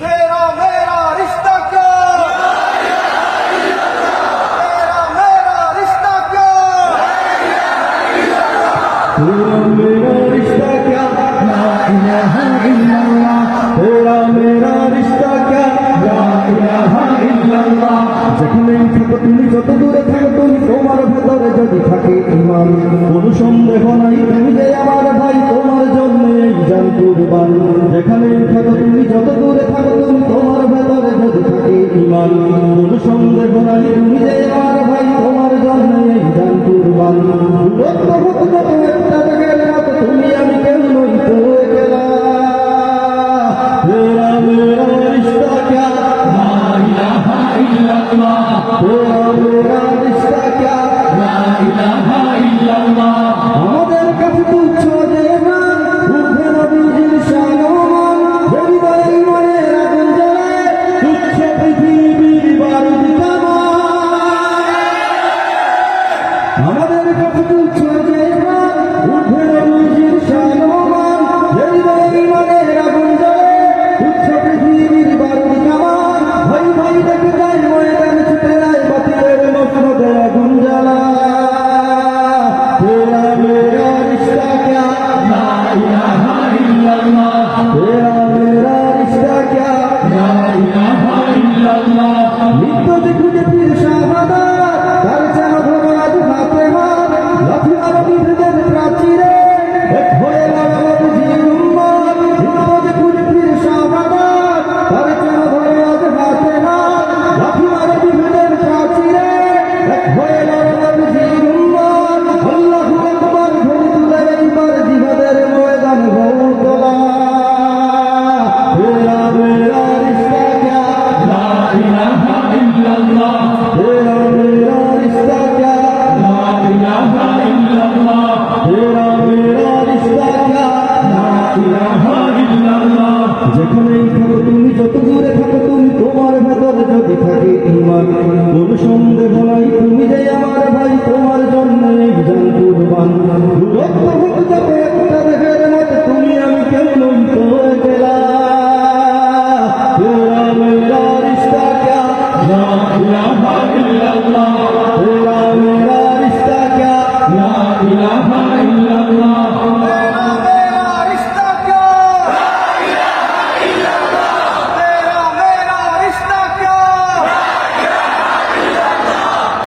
तेरा मेरा रिश्ता क्या तेरा मेरा रिश्ता क्या तेरा मेरा रिश्ता क्या ला इलाहा इल्लल्लाह तेरा मेरा रिश्ता क्या ला इलाहा ইল্লাল্লাহ যেখানেই থাকো তুমি যত দূরে থাকো তুমি কুরবান কোন সন্দেহ নাই তুমি যে আমার ভাই তোমার জন্য এই জান কুরবান লক্ষ লক্ষ একটা জায়গায় রাখো তুমি আমি কেন নই তো একলা মেরা মেরা রিশতা ক্যা লা ইলাহা ইল্লাল্লাহ। যেখানেই থাকো তুমি যত দূরে থাকো তুমি তোমার ভেতরে যদি থাকে ইমান কোন আমার ভাই তোমার জন্য একজন কুরবান দূরত্ব হোক যাবে একটা